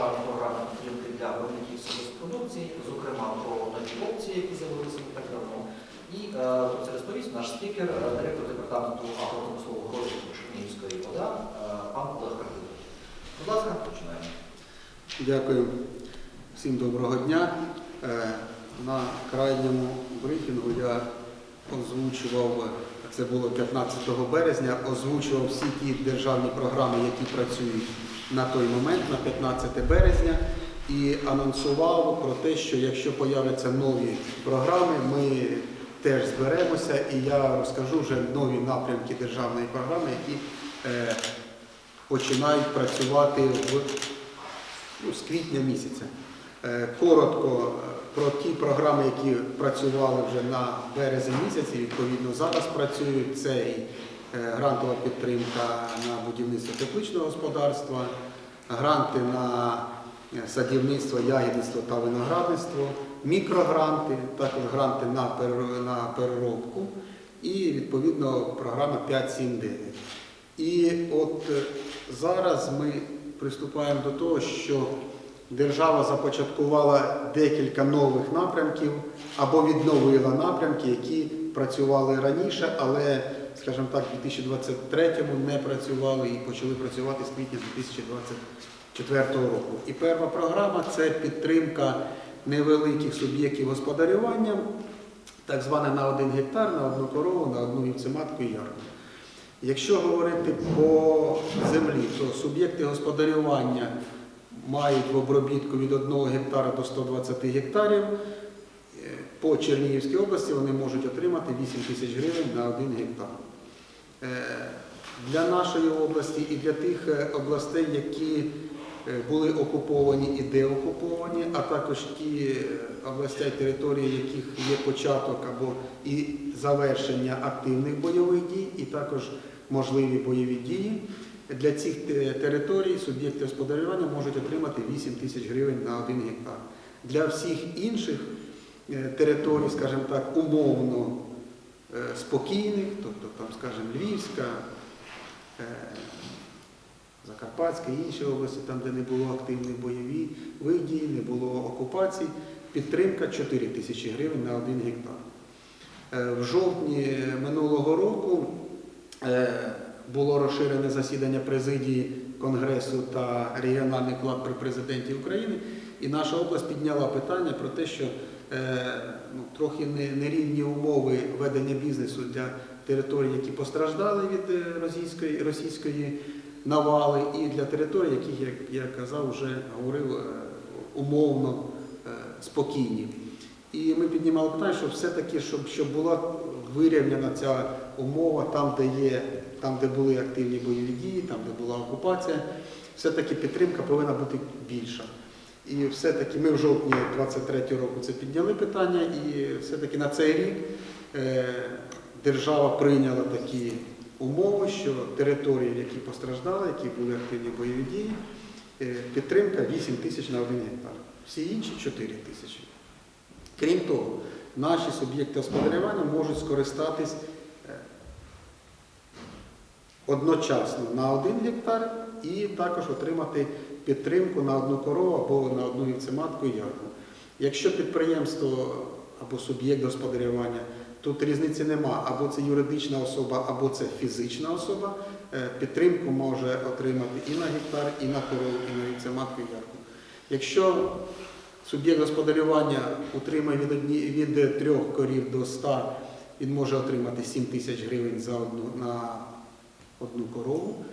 державної програми підтримки для виробників сільгоспродукції, зокрема про нові опції, які з'явилися не так давно. І про це розповість наш спікер, е, директор департаменту агропромислового розвитку Чернігівської ОДА, е, пан Олег Картин. Будь ласка, починаємо. Дякую. Всім доброго дня. Е, На крайньому брифінгу я озвучував, це було 15 березня, озвучував всі ті державні програми, які працюють на той момент, на 15 березня, і анонсував про те, що якщо появляться нові програми, ми теж зберемося, і я розкажу вже нові напрямки державної програми, які е, починають працювати в ну, з квітня місяця. Е, Коротко е, про ті програми, які працювали вже на березень місяці, відповідно зараз працюють. Це і грантова підтримка на будівництво тепличного господарства, гранти на е, садівництво, ягідництво та виноградництво, мікрогранти, також гранти на переробку і відповідно програма 5.7.9. І от е, зараз ми приступаємо до того, що держава започаткувала декілька нових напрямків або відновила напрямки, які працювали раніше, але, скажімо так, в 2023-му не працювали і почали працювати з квітня 2024 року. І перша програма це підтримка невеликих суб'єктів господарювання, так зване на один гектар, на одну корову, на одну вівцематку і ярку. Якщо говорити по землі, то суб'єкти господарювання мають в обробітку від 1 гектара до 120 гектарів. По Чернігівській області вони можуть отримати 8 тисяч гривень на 1 гектар. Е, Для нашої області і для тих е, областей, які е, були окуповані і деокуповані, а також ті області і території, яких є початок або і завершення активних бойових дій, і також можливі бойові дії. Для цих територій суб'єкти господарювання можуть отримати 8 тисяч гривень на 1 гектар. Для всіх інших територій, скажімо так, умовно спокійних, тобто там, скажімо, Львівська, е, Закарпатська і інші області, там, де не було активних бойових дій, не було окупацій, підтримка 4 тисячі гривень на 1 гектар. Е, В жовтні минулого року е, було розширене засідання президії Конгресу та регіональний клад при президенті України, і наша область підняла питання про те, що е, ну, трохи не- нерівні умови ведення бізнесу для територій, які постраждали від е, російської, російської навали, і для територій, які, як я казав, вже говорив, е, умовно е, спокійні. І ми піднімали питання, що все-таки, щоб, щоб була вирівняна ця умова там, де є, там, де були активні бойові дії, там, де була окупація, все-таки підтримка повинна бути більша. І все-таки ми в жовтні 23 року це підняли питання, і все-таки на цей рік е, держава прийняла такі умови, що території, які постраждали, які були активні бойові дії, е, підтримка 8 тисяч на 1 гектар. Всі інші 4 тисячі. Крім того, наші суб'єкти господарювання можуть скористатись одночасно на один гектар і також отримати підтримку на одну корову або на одну вівцематку і ярку. Якщо підприємство або суб'єкт господарювання, тут різниці нема, або це юридична особа, або це фізична особа, е, підтримку може отримати і на гектар, і на корову, і на вівцематку і ярку. Якщо Суб'єкт господарювання утримує від, одні, від трьох корів до 100, він може отримати 7 тисяч гривень за одну, на одну корову.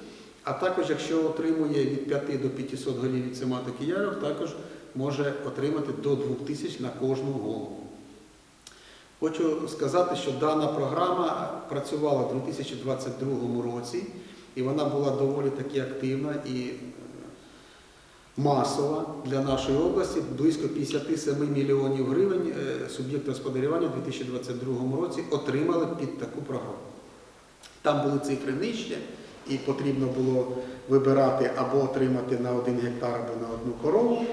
А також, якщо отримує від 5 до 500 голів від сематок і також може отримати до 2 тисяч на кожну голову. Хочу сказати, що дана програма працювала у 2022 році, і вона була доволі таки активна і е, масова для нашої області. Близько 57 мільйонів гривень е, суб'єкти господарювання у 2022 році отримали під таку програму. Там були цифри нижче, і потрібно було вибирати або отримати на один гектар, або на одну корову.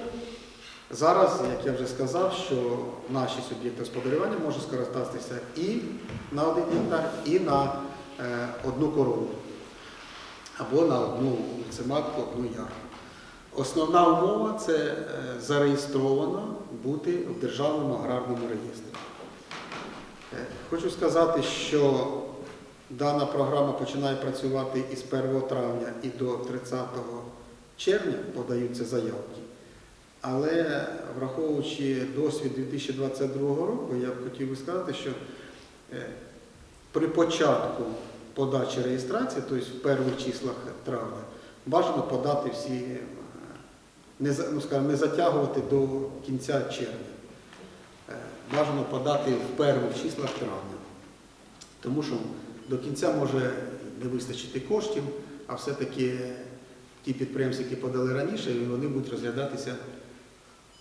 Зараз, як я вже сказав, що наші суб'єкти господарювання можуть скористатися і на один гектар, і на е, одну корову, або на одну цематку, одну ярку. Основна умова це е, зареєстровано бути в Державному аграрному реєстрі. Е, Хочу сказати, що дана програма починає працювати із 1 травня і до 30 червня подаються заявки. Але враховуючи досвід 2022 року, я б хотів би сказати, що е, при початку подачі реєстрації, тобто в перших числах травня, бажано подати всі, е, не, ну, скажімо, не затягувати до кінця червня. Е, Бажано подати в перших числах травня. Тому що до кінця може не вистачити коштів, а все-таки ті підприємці, які подали раніше, вони будуть розглядатися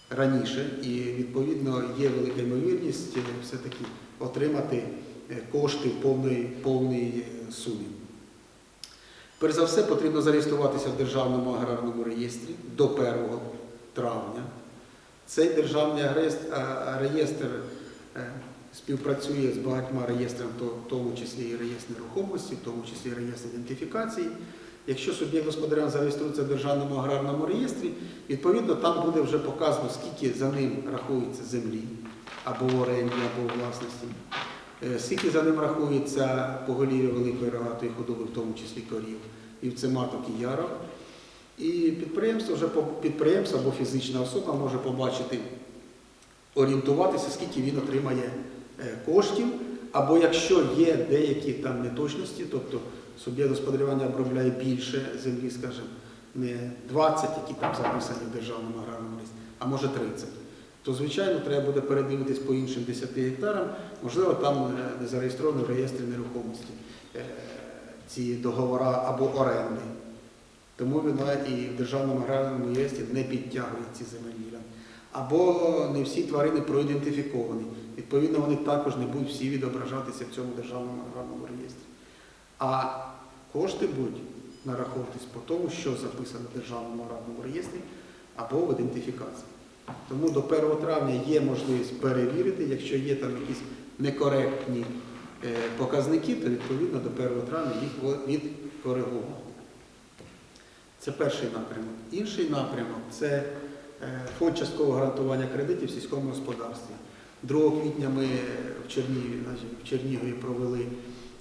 раніше. І відповідно є велика ймовірність е, все-таки отримати е, кошти в повної, повній е, сумі. Перш за все, потрібно зареєструватися в Державному аграрному реєстрі до 1 травня. Цей державний реєстр співпрацює з багатьма реєстрами, в тому числі і реєстр нерухомості, в тому числі і реєстр ідентифікації. Якщо суб'єкт господарювання зареєструється в Державному аграрному реєстрі, відповідно там буде вже показано, скільки за ним рахується землі або в оренді, або у власності, е, скільки за ним рахується поголів'я великої рогатої худоби, в тому числі корів, і маток і ярок. І підприємство вже підприємство або фізична особа може побачити, орієнтуватися, скільки він отримає коштів, або якщо є деякі там неточності, тобто суб'єкт господарювання обробляє більше землі, скажімо, не 20, які там записані в державному аграрному лісі, а може 30, то звичайно треба буде передивитись по іншим 10 гектарам, можливо, там е, не зареєстровано в реєстрі нерухомості е, ці договори або оренди. Тому вона і в державному аграрному реєстрі не підтягує ці земельні. Або не всі тварини проідентифіковані. Відповідно, вони також не будуть всі відображатися в цьому державному аграрному реєстрі. А кошти будуть нараховуватись по тому, що записано в державному аграрному реєстрі або в ідентифікації. Тому до 1 травня є можливість перевірити, якщо є там якісь некоректні е, показники, то відповідно до 1 травня їх відкоригувати. Це перший напрямок. Інший напрямок це фонд часткового гарантування кредитів в сільському господарстві. 2 квітня ми в Чернігові, в Чернігові провели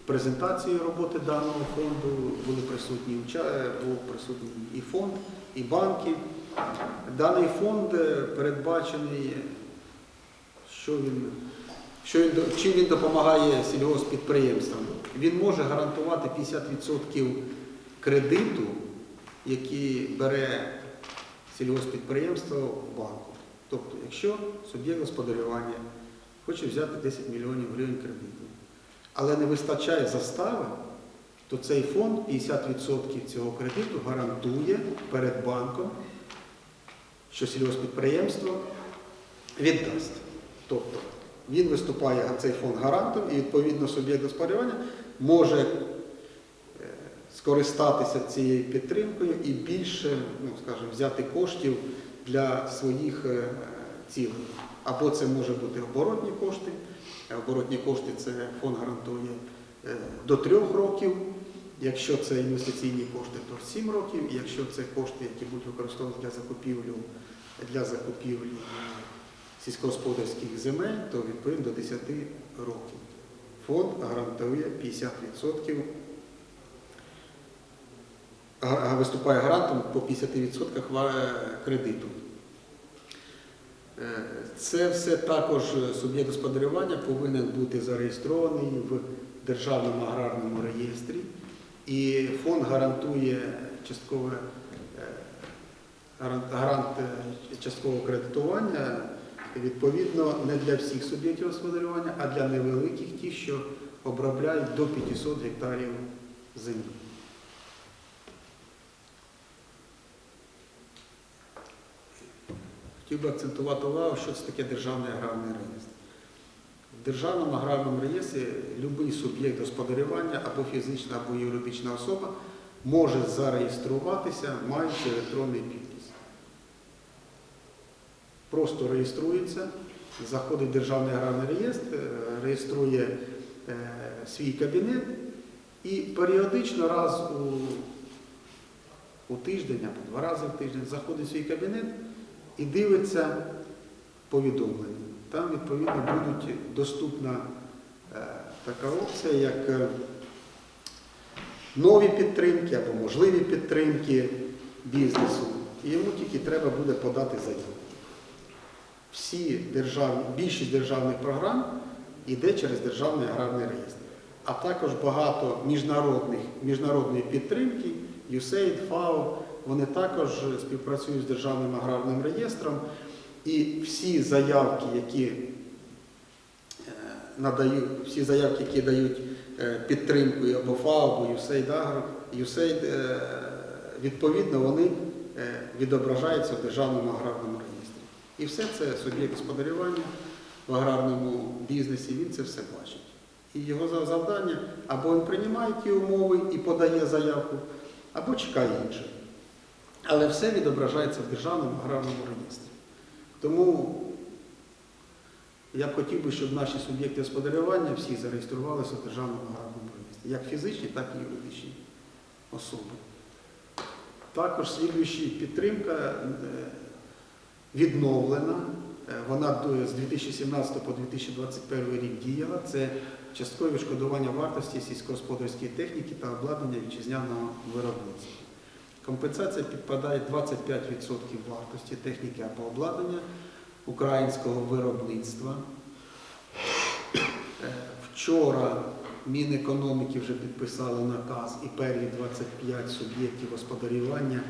презентацію роботи даного фонду. Були присутні е, був присутній і фонд, і банки. Даний фонд е, передбачений, що він, що він, чим він допомагає сільгоспідприємствам. Він може гарантувати 50% кредиту, який бере сільгоспідприємство в банку. Тобто, якщо суб'єкт господарювання хоче взяти 10 мільйонів гривень кредиту, але не вистачає застави, то цей фонд 50% цього кредиту гарантує перед банком, що сільгоспідприємство віддасть. Тобто він виступає цей фонд гарантом і відповідно суб'єкт господарювання може скористатися цією підтримкою і більше, ну скажімо, взяти коштів для своїх е, цілей. Або це може бути оборотні кошти. Е, Оборотні кошти це фонд гарантує е, до трьох років. Якщо це інвестиційні кошти, то 7 років. Якщо це кошти, які будуть використовувані для закупівлі, для закупівлі сільськогосподарських земель, то відповідно до 10 років. Фонд гарантує 50% га- виступає гарантом по 50% кредиту. Е, Це все також суб'єкт господарювання повинен бути зареєстрований в Державному аграрному реєстрі. І фонд гарантує часткове е, гарант, е, часткового кредитування відповідно не для всіх суб'єктів господарювання, а для невеликих, ті, що обробляють до 500 гектарів землі. Хотів би акцентувати увагу, що це таке державний аграрний реєстр. В державному аграрному реєстрі будь-який суб'єкт господарювання або фізична, або юридична особа може зареєструватися, маючи електронний підпис. Просто реєструється, заходить в державний аграрний реєстр, е, реєструє е, свій кабінет і періодично раз у, у тиждень або два рази в тиждень заходить в свій кабінет і дивиться повідомлення. Там, відповідно, буде доступна е, така опція, як е, нові підтримки або можливі підтримки бізнесу. І йому тільки треба буде подати заяву. Всі державні, більшість державних програм йде через Державний аграрний реєстр. А також багато міжнародних, міжнародної підтримки, USAID, FAO, вони також співпрацюють з Державним аграрним реєстром. І всі заявки, які е, надають, всі заявки, які дають е, підтримку або ФАО, або USAID, е, відповідно, вони е, відображаються в Державному аграрному реєстрі. І все це суб'єкт господарювання в аграрному бізнесі, він це все бачить. І його завдання або він приймає ті умови і подає заявку, або чекає інше. Але все відображається в Державному аграрному реєстрі. Тому я б хотів би, щоб наші суб'єкти господарювання всі зареєструвалися в Державному аграрному реєстрі, як фізичні, так і юридичні особи. Також слідуюча підтримка е, відновлена. Е, Вона з 2017 по 2021 рік діяла. Це часткове відшкодування вартості сільськогосподарської техніки та обладнання вітчизняного виробництва. Компенсація підпадає 25% вартості техніки або обладнання українського виробництва. Е, Вчора Мінекономіки вже підписали наказ і перші 25 суб'єктів господарювання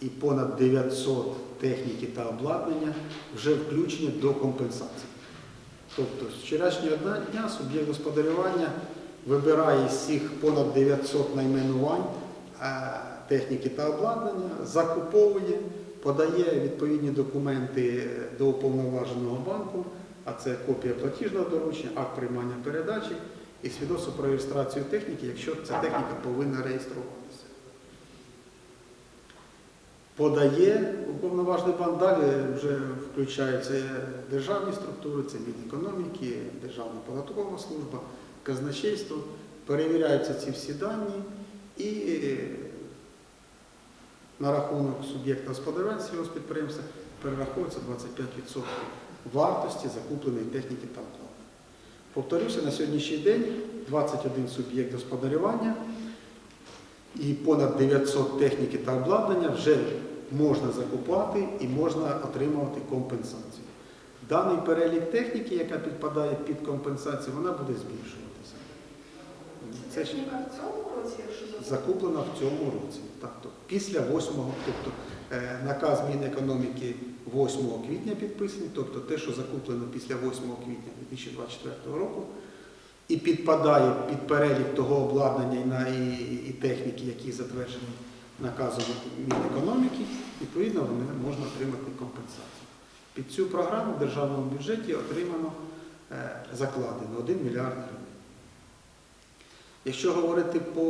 і понад 900 техніки та обладнання вже включені до компенсації. Тобто з вчорашнього дня- суб'єкт господарювання вибирає з всіх понад 900 найменувань е, техніки та обладнання, закуповує, подає відповідні документи до уповноваженого банку, а це копія платіжного доручення, акт приймання передачі і свідоцтво про реєстрацію техніки, якщо ця техніка повинна реєструватися. Подає уповноважений банк, далі вже включаються державні структури, це Мінекономіки, Державна податкова служба, казначейство, перевіряються ці всі дані і на рахунок суб'єкта господарювання сільгоспідприємства перераховується 25% вартості закупленої техніки та обладнання. Повторюся, на сьогоднішній день 21 суб'єкт господарювання і понад 900 техніки та обладнання вже можна закупати і можна отримувати компенсацію. Даний перелік техніки, яка підпадає під компенсацію, вона буде збільшуватися. Це ще закуплена в цьому році. Так, то після 8, тобто е, наказ Мінекономіки 8 квітня підписаний, тобто те, що закуплено після 8 квітня 2024 року, і підпадає під перелік того обладнання і техніки, які затверджені наказом Мінекономіки, відповідно, вони можна отримати компенсацію. Під цю програму в державному бюджеті отримано е, закладено 1 мільярд гривень. Якщо говорити по,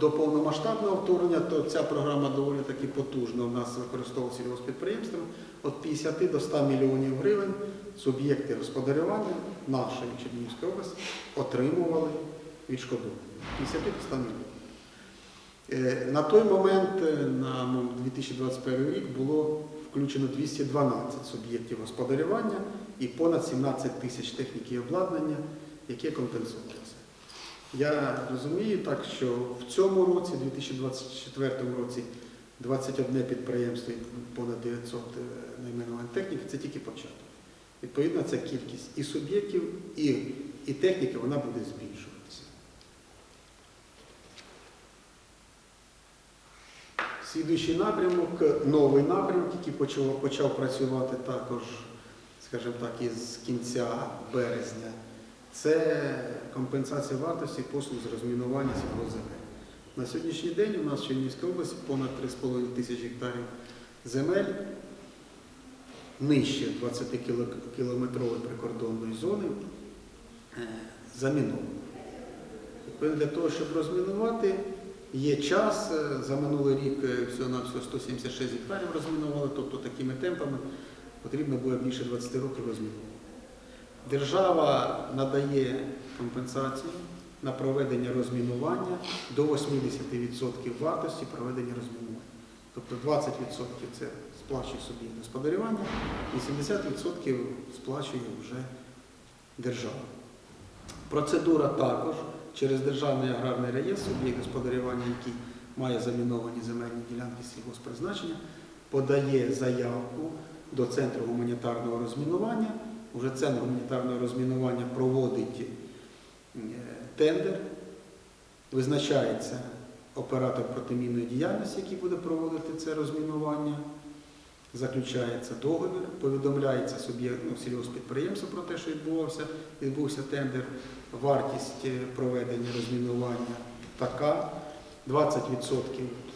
до повномасштабного вторгнення, то ця програма доволі таки потужна. У нас використовується сільгоспідприємствами від 50 до 100 мільйонів гривень суб'єкти господарювання нашої Чернігівської області отримували відшкодування. 50 до 100 мільйонів. Е, На той момент, е, на ну, 2021 рік, було включено 212 суб'єктів господарювання і понад 17 тисяч техніки і обладнання, яке компенсується. Я розумію так, що в цьому році, 2024 році, 21 підприємство і понад 900 е, найменувань техніки це тільки початок. Відповідно, ця кількість і суб'єктів, і, і техніки вона буде збільшуватися. Слідуючий напрямок, новий напрямок, який почав, почав працювати також, скажімо так, із кінця березня, це компенсація вартості послуг з розмінування сільгоспземель. На сьогоднішній день у нас в Чернігівській області понад 3,5 тисячі гектарів земель нижче 20-кілометрової прикордонної зони е, заміновано. Для того, щоб розмінувати, є час. Е, За минулий рік е, всього на всього 176 гектарів розмінували, тобто такими темпами потрібно буде більше 20 років розмінувати. Держава надає компенсацію на проведення розмінування до 80% вартості проведення розмінування. Тобто 20% це сплачує собі господарювання, і 70% сплачує вже держава. Процедура також через Державний аграрний реєстр, суб'єкт господарювання, який має заміновані земельні ділянки сільгоспризначення, подає заявку до Центру гуманітарного розмінування. Уже Центр гуманітарного розмінування проводить е, тендер, визначається оператор протимінної діяльності, який буде проводити це розмінування. Заключається договір, повідомляється суб'єкт ну, сільгоспідприємство про те, що відбувався, відбувся тендер, вартість е, проведення розмінування така, 20%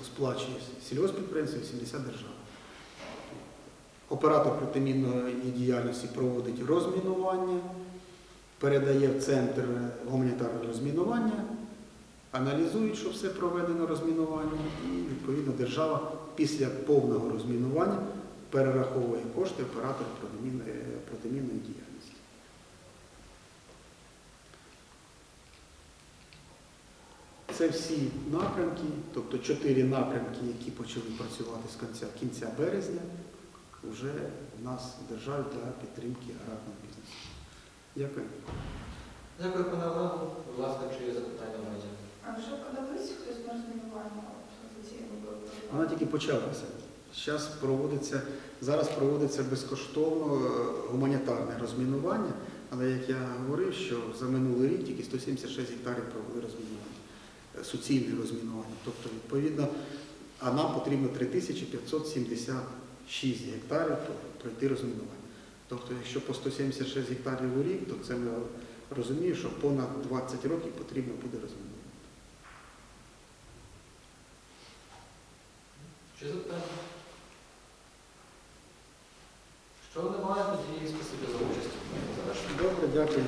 сплачує сільгоспідприємство, 80% держава. Оператор протимінної діяльності проводить розмінування, передає в центр гуманітарного розмінування, аналізують, що все проведено розмінування, і відповідно держава після повного розмінування перераховує кошти протимінної, протимінної діяльності. Це всі напрямки, тобто чотири напрямки, які почали працювати з кінця, кінця березня, вже у нас в державі для підтримки аграрного бізнесу. Дякую. Дякую, пане Олегу. Будь ласка, чи є запитання в разі? А вже подались хтось на розмінування Вона тільки почалася. Зараз проводиться, зараз проводиться безкоштовно е, гуманітарне розмінування, але як я говорив, що за минулий рік тільки 176 гектарів провели розмінування, е, суцільне розмінування. Тобто, відповідно, а нам потрібно 3576 гектарів пройти розмінування. Тобто, якщо по 176 гектарів у рік, то це ми розуміємо, що понад 20 років потрібно буде розмінувати. Чи запитання? Що немає, тоді спасибі за участь. Добре, дякую.